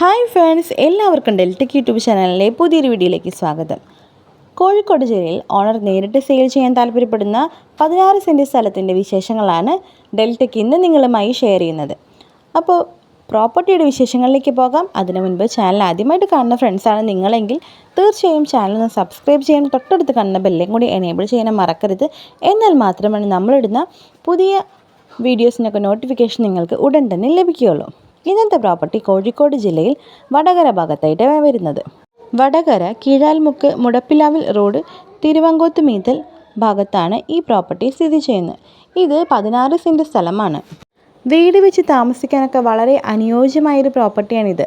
Hi friends എല്ലാവർക്കും ഡെൽറ്റക് YouTube ചാനലിലെ പുതിയൊരു വീഡിയോയിലേക്ക് സ്വാഗതം. കോഴിക്കോട് ജില്ലയിൽ ഓണർ നേരിട്ട് സെയിൽ ചെയ്യാൻ താല്പര്യപ്പെടുന്ന പതിനാറ് സെന്റ് സ്ഥലത്തിന്റെ വിശേഷങ്ങളാണ് ഡെൽറ്റയ്ക്ക് ഇന്ന് നിങ്ങളുമായി ഷെയർ ചെയ്യുന്നത്. അപ്പോൾ പ്രോപ്പർട്ടിയുടെ വിശേഷങ്ങളിലേക്ക് പോകാം. അതിനു മുൻപ് ചാനൽ ആദ്യമായിട്ട് കാണുന്ന ഫ്രണ്ട്സാണ് നിങ്ങളെങ്കിൽ തീർച്ചയായും ചാനൽ ഒന്ന് സബ്സ്ക്രൈബ് ചെയ്യാൻ തൊട്ടടുത്ത് കാണുന്ന ബെല്ലും കൂടി എനേബിൾ ചെയ്യാൻ മറക്കരുത്. എന്നാൽ മാത്രമാണ് നമ്മളിടുന്ന പുതിയ വീഡിയോസിനൊക്കെ നോട്ടിഫിക്കേഷൻ നിങ്ങൾക്ക് ഉടൻ തന്നെ ലഭിക്കുകയുള്ളൂ. ഇന്നത്തെ പ്രോപ്പർട്ടി കോഴിക്കോട് ജില്ലയിൽ വടകര ഭാഗത്തായിട്ടാണ് വരുന്നത്. വടകര കീഴാൽമുക്ക് മുടപ്പിലാവിൽ റോഡ് തിരുവങ്കോത്ത് മീതൽ ഭാഗത്താണ് ഈ പ്രോപ്പർട്ടി സ്ഥിതി ചെയ്യുന്നത്. ഇത് പതിനാറ് സെന്റ് സ്ഥലമാണ്. വീട് വെച്ച് താമസിക്കാനൊക്കെ വളരെ അനുയോജ്യമായൊരു പ്രോപ്പർട്ടിയാണിത്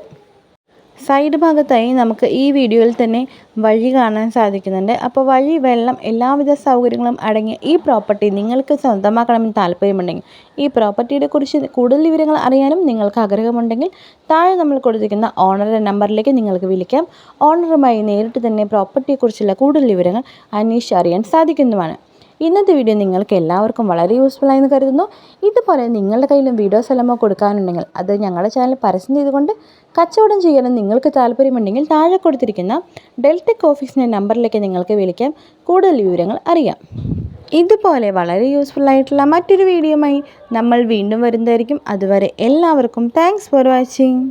സൈഡ് ഭാഗത്തായി നമുക്ക് ഈ വീഡിയോയിൽ തന്നെ വഴി കാണാൻ സാധിക്കുന്നുണ്ട്. അപ്പോൾ വഴി വെള്ളം എല്ലാവിധ സൗകര്യങ്ങളും അടങ്ങിയ ഈ പ്രോപ്പർട്ടി നിങ്ങൾക്ക് സ്വന്തമാക്കണമെന്ന് താല്പര്യമുണ്ടെങ്കിൽ ഈ പ്രോപ്പർട്ടിയെ കുറിച്ച് കൂടുതൽ വിവരങ്ങൾ അറിയാനും നിങ്ങൾക്ക് ആഗ്രഹമുണ്ടെങ്കിൽ താഴെ നമ്മൾ കൊടുത്തിരിക്കുന്ന ഓണറുടെ നമ്പറിലേക്ക് നിങ്ങൾക്ക് വിളിക്കാം. ഓണറുമായി നേരിട്ട് തന്നെ പ്രോപ്പർട്ടിയെക്കുറിച്ചുള്ള കൂടുതൽ വിവരങ്ങൾ അന്വേഷിച്ചറിയാൻ സാധിക്കുന്നതുമാണ് ഇന്നത്തെ വീഡിയോ നിങ്ങൾക്ക് എല്ലാവർക്കും വളരെ യൂസ്ഫുൾ ആയെന്ന് കരുതുന്നു. ഇതുപോലെ നിങ്ങളുടെ കയ്യിലും വീഡിയോ സ്ഥലമോ കൊടുക്കാനുണ്ടെങ്കിൽ അത് ഞങ്ങളുടെ ചാനൽ പരസ്യം ചെയ്തുകൊണ്ട് കച്ചവടം ചെയ്യാനും നിങ്ങൾക്ക് താല്പര്യമുണ്ടെങ്കിൽ താഴെ കൊടുത്തിരിക്കുന്ന ഡെൽടെക് ഓഫീസിന്റെ നമ്പറിലേക്ക് നിങ്ങൾക്ക് വിളിക്കാം. കൂടുതൽ വിവരങ്ങൾ അറിയാം. ഇതുപോലെ വളരെ യൂസ്ഫുൾ ആയിട്ടുള്ള മറ്റൊരു വീഡിയോയുമായി നമ്മൾ വീണ്ടും വരുന്നതായിരിക്കും. അതുവരെ എല്ലാവർക്കും താങ്ക്സ് ഫോർ വാച്ചിങ്